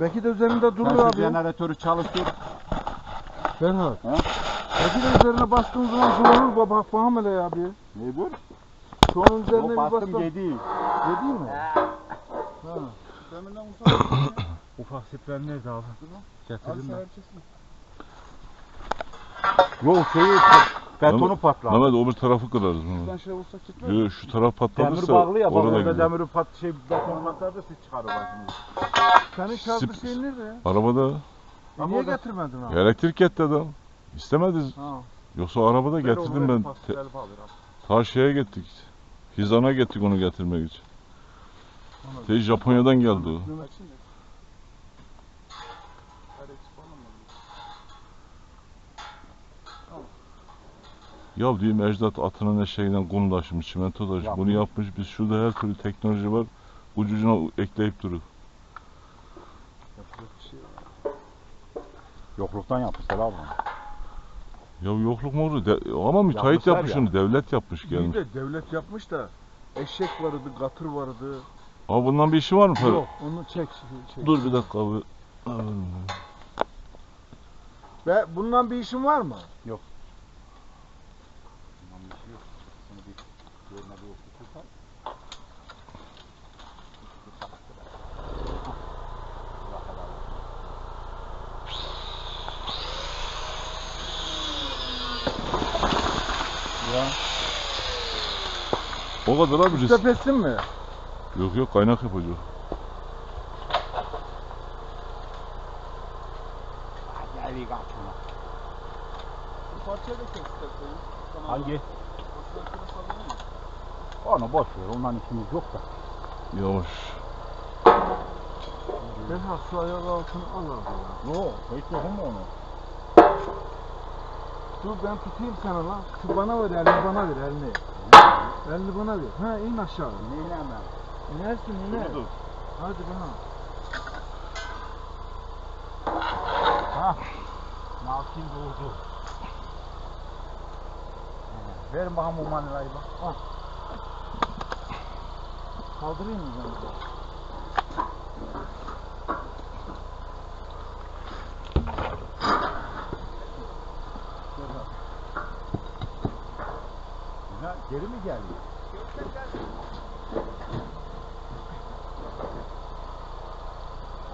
Belki de üzerinde şu abi. jeneratörü çalıştır. Ferhat. Ha? Belki de üzerine bastığın zaman durur bak bak bakalım hele abi. Ne dur? Şu onun üzerine O bir bastım bastım. yedi. Yedi mi? Ha. Ufak sprey nerede abi? Getirdim ben. Yok şeyi betonu Mehmet- patladı. Mehmet öbür tarafı kırarız. Şuradan şöyle vursak gitmez. Yo, şu taraf Demir patladıysa bağlı ya bak orada gidiyor. demiri pat şey beton patladı siz çıkarır başını. Senin şartlı Sip- şeyin nerede ya? Arabada E Ama niye o da- getirmedin abi? elektrik gitti adam. İstemedi. Ha. Yoksa arabada getirdim ben. Te- ta şeye gittik. Hizana gittik onu getirmek için. Te Japonya'dan geldi o. Ya diyeyim Ecdat atının eşeğinden kum taşımış, çimento taşımış. Yapmış. Bunu yapmış. Biz şurada her türlü teknoloji var. Ucucuna ekleyip durur. Yokluktan yapmışlar abi. Ya yokluk mu olur? De- ama müteahhit Yapmışlar yapmış ya. onu. Devlet yapmış İyi gelmiş. de devlet yapmış da eşek vardı, katır vardı. Ama bundan bir işi var mı? Ferhat? Yok, onu çek. çek. Dur bir dakika abi. Ve bundan bir işin var mı? O kadar abi risk. Tepesin mi? Yok yok kaynak yapacak. Bu parçayı da kes istersen. Hangi? Onu boş ver ondan işimiz yok da. Yavaş. Ferhat şu ayak altını al abi ya. Yok hiç dokunma onu. Dur ben tutayım sana lan. Şu bana ver elini bana ver elini. Elini bana ver. Ha in aşağı. Neyle ben? İnersin iner. Hadi bana. Ha. Nakin doğdu. Verin bakalım o manilayı bak. Al. Kaldırayım mı ben bunu? Ya, geri mi geldi?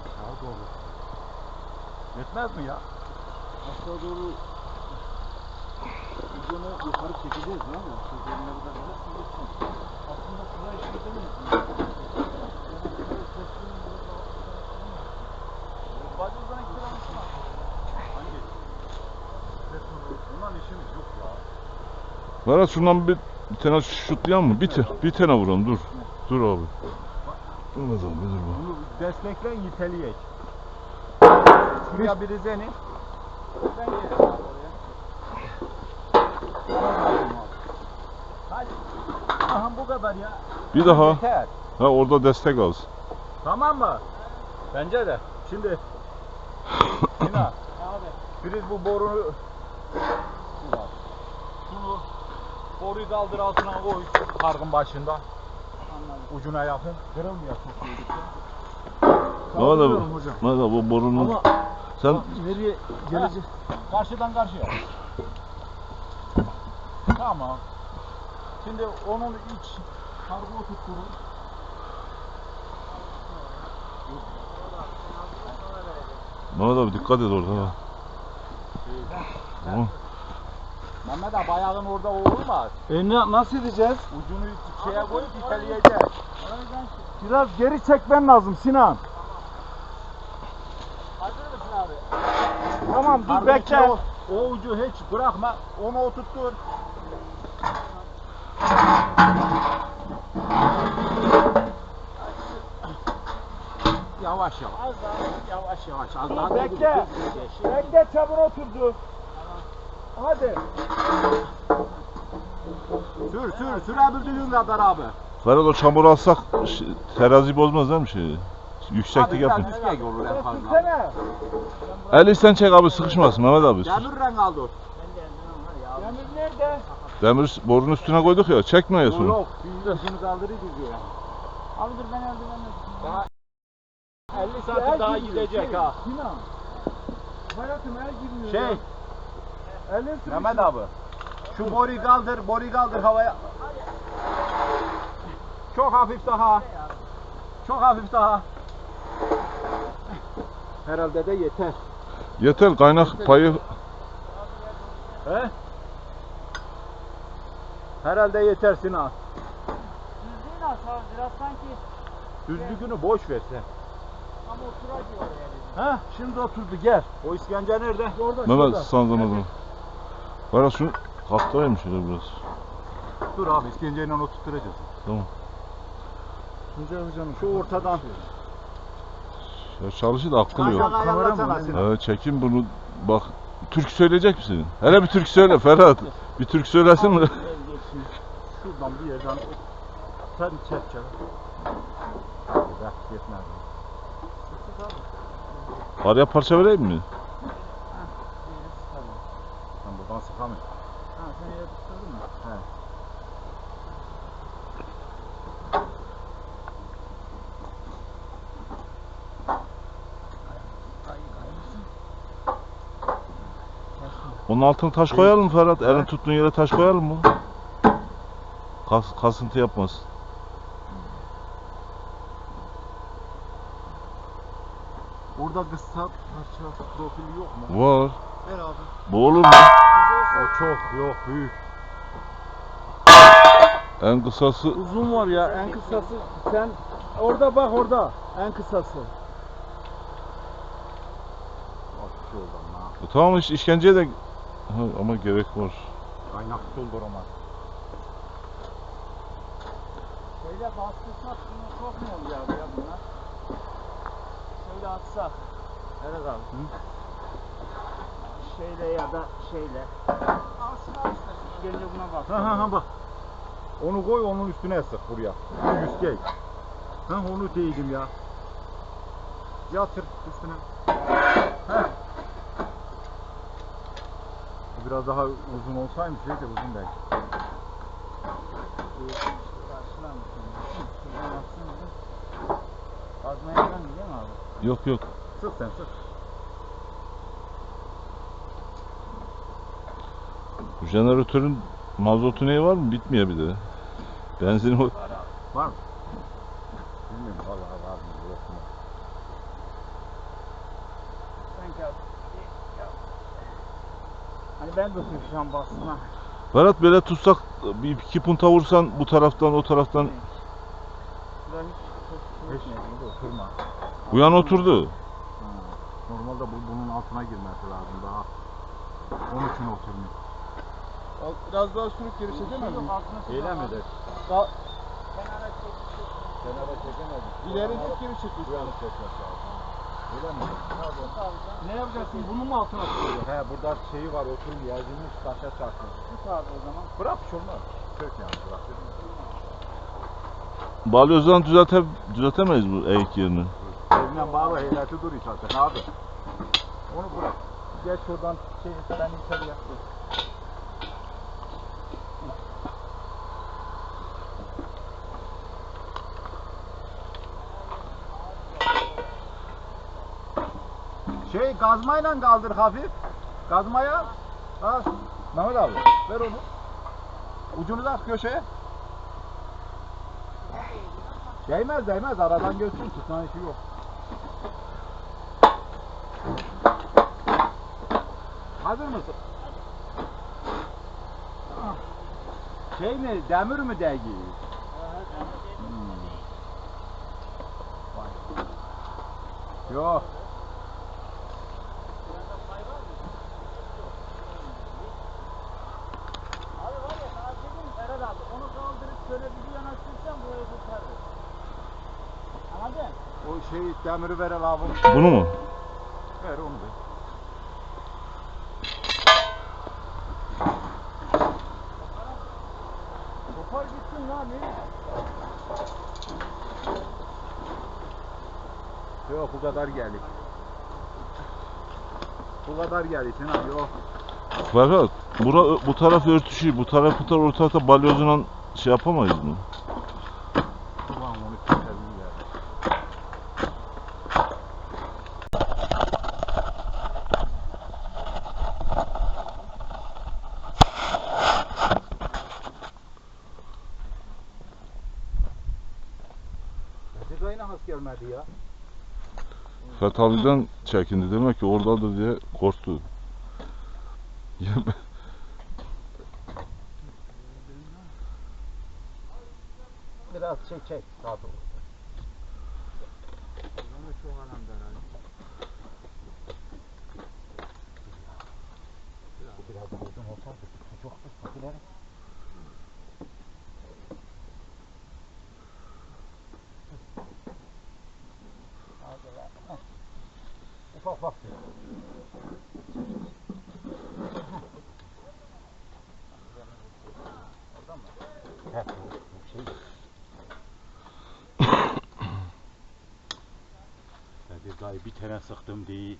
Aşağı doğru. Yetmez mi ya? Aşağı doğru ucunu yukarı çekeceğiz değil mi? Şu zemine kadar gelirsin geçsin. Aslında şuraya şey demeyiz. Balyozdan iki lira mısın? Hangi? Bundan işimiz yok ya. Ferhat şundan bir, bir tane şutlayan mı? Bir, te, bir tane vuralım dur. Dur abi. Olmaz abi dur bak. Bunu destekleyin yiteleyek. Şuraya biri zeni. Ben gelirim abi oraya. Hadi. Aha bu kadar ya. Bir daha. Yeter. Ha orada destek alsın. Tamam mı? Bence de. Şimdi. Yine. Biriz bu boruyu şunu boruyu kaldır altına koy kargın başında. Ucuna yakın. Kırılmıyor çok iyi. Ne Kaldırıyorum hocam. Ne kadar bu borunun Ama sen nereye gelecek? Karşıdan karşıya. Tamam. Şimdi onun iç kargo tutturun. Mehmet abi dikkat et orada. Tamam. Mehmet abi ayağın orada olmaz. E ne, nasıl edeceğiz? Ucunu şeye koyup iteleyeceğiz. Biraz geri çekmen lazım Sinan. Hazır mısın abi? Tamam dur Kargo bekle. O, o ucu hiç bırakma. Onu oturttur. Yavaş yavaş. Az daha yavaş yavaş. Az daha Bekle. Bekle çabuk oturdu. Hadi. Sür sür sürebildiğin kadar abi. Ferhat o çamur alsak ş- terazi bozmaz değil mi şey? Yükseklik Abi yapın. yüksek olur en fazla. Sürsene. Eli sen çek abi sıkışmasın Mehmet abi. Demir renk aldı. Demir nerede? Demir borun üstüne koyduk ya çekme ya sonra. Yok. Biz işini kaldırırız diyor. Abi dur ben eldivenle. Daha 50 santim daha gidecek ha. Sinan. Hayatım el girmiyor. Şey. Mehmet abi. Şu boruyu kaldır, boruyu kaldır havaya. Çok hafif daha. Çok hafif daha. Herhalde de yeter. Yeter kaynak payı He? Herhalde yeter Sinan. Düzlüğü nasıl abi? Biraz sanki Düzlüğünü boş ver sen. tam oturacak oraya dedim. Ha, şimdi oturdu gel. O iskence nerede? Orada Mehmet sandığını Ferhat şunu kalktırayım şöyle biraz. Dur abi iskenceyle oturtturacağız. Tamam. Tuncay Hoca'nın Şu ortadan. Ya çalışır da akıl yok. Evet çekin bunu bak. Türk söyleyecek misin? Hele bir Türk söyle Ferhat. Bir Türk söylesin mi? Şuradan bir yerden sen çek çek. Bak yetmez. Araya parça vereyim mi? Buradan sıkamıyorsun. Ha sen öyle tutturdun mu? He. Onun altına taş koyalım mı Ferhat? Elin tuttuğun yere taş koyalım mı? Kas, kasıntı yapmaz. Orada kısa parça profili yok mu? Var. Ver abi. Bu olur mu? O çok yok büyük. En kısası Uzun var ya en kısası. Sen orada bak orada en kısası. Ha. E, tamam iş, işkenceye de ha, ama gerek var. Kaynak dolduramaz. Şöyle bastırsak bunu çok mu oluyor abi ya bunlar? Şöyle atsak. Evet abi. Şeyle ya da şeyle. Gelince buna bak. Ha ha ha bak. Onu koy onun üstüne sık buraya. Bu yüzgey. Ha onu değdim ya. Yatır üstüne. Bu Biraz daha uzun olsaymış şey de uzun belki. Kazmaya falan değil mi abi? Yok yok. Sık sen sık. Bu jeneratörün mazotu neyi var mı? Bitmiyor bir de. Benzin o. Var mı? Bilmiyorum vallahi var mı yok mu? Hani ben de tutacağım bastına. Ferhat böyle tutsak bir iki punta vursan bu taraftan o taraftan hiç oturma. bu yan oturdu. Normalde bu bunun altına girmesi lazım daha. Onun için oturmuyor. Biraz daha sürüp geri çekemez Yok mi? altına Öyle mi de? Daha Kenara çek. Kenara çekemedik. ileri git geri çek. Bu yana çekmek lazım. Ne yapacaksın? Bunu mu altına koyacaksın? He burada şeyi var oturmuyor. Yazılmış taşa çarptı. Tut abi o zaman. Bırak bir şey olmaz. Sök yani bırak. Balyozdan düzelte, düzeltemeyiz bu eğik yerini. Eline bağlı heyleti dur zaten abi. Onu bırak. Geç şuradan şey sen içeriye. Şey gazmayla kaldır hafif. Gazmaya. Ha. Mehmet abi ver onu. Ucunu da köşeye. Değmez değmez aradan görsün tutan işi yok. Hazır mısın? Şey mi demir mi değgi? Hmm. Yok. Abi var ya sana şey diyeyim mi Ferhat abi onu kaldırıp şöyle bir yana sürsen burayı kurtarır. Anladın? O şey demiri ver abi. Bunu mu? Ver onu ver. Kopar gitsin lan ne? Yok bu kadar geldi. Bu kadar geldi Sinan yok. Ferhat bura, bu taraf örtüşüyor. Bu tarafı da o tarafta balyozla şey yapamayız mı? Ulan onu keselim ya. nasıl gelmedi ya? Fethalı'dan çekindi demek ki oradadır diye korktu. Biraz çek çek. Sağ ol. Ama çok alemde herhalde. Bu biraz uzun olsaydı çok ıslak Ufak ufak. Oradan mı? He, bu, şey. Dedi dayı bir tane sıktım diye.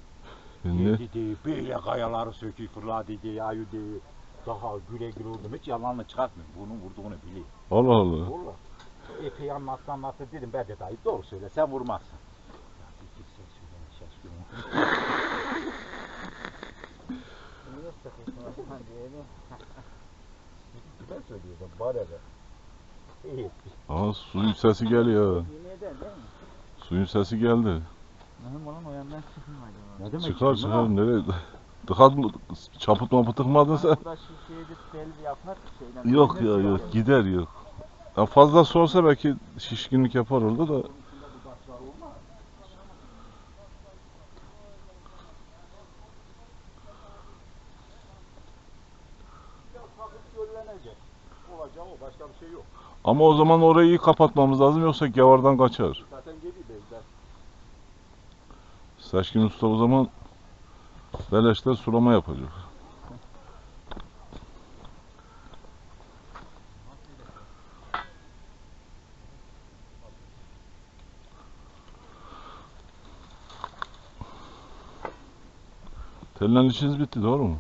Şimdi Dedi diye böyle kayaları söküp fırladı diye ayı diye. Daha güle güle oldum hiç yalanını çıkartmıyorum. Bunun vurduğunu biliyorum. Allah Allah. Valla. Epey anlattı anlattı dedim ben de dayı doğru söyle sen vurmazsın. Ya bir git sen şuradan şaşkın. Niye sıkıyorsun Osman diyelim. Güzel söylüyorsun etmiş. Aa suyun sesi geliyor. Suyun sesi geldi. Çıkar çıkar nereye? Tıkat mı? Çapıt mapıt tıkmadın sen? De. Yok ya yok gider yok. Ya fazla olsa belki şişkinlik yapar orada da. Ya takıp göllenecek. Olacağı o başka bir şey yok. Ama o zaman orayı iyi kapatmamız lazım yoksa gavardan kaçar. Zaten geliyor. Seçkin Usta o zaman beleşte sulama yapacak. Tellen işiniz bitti doğru mu?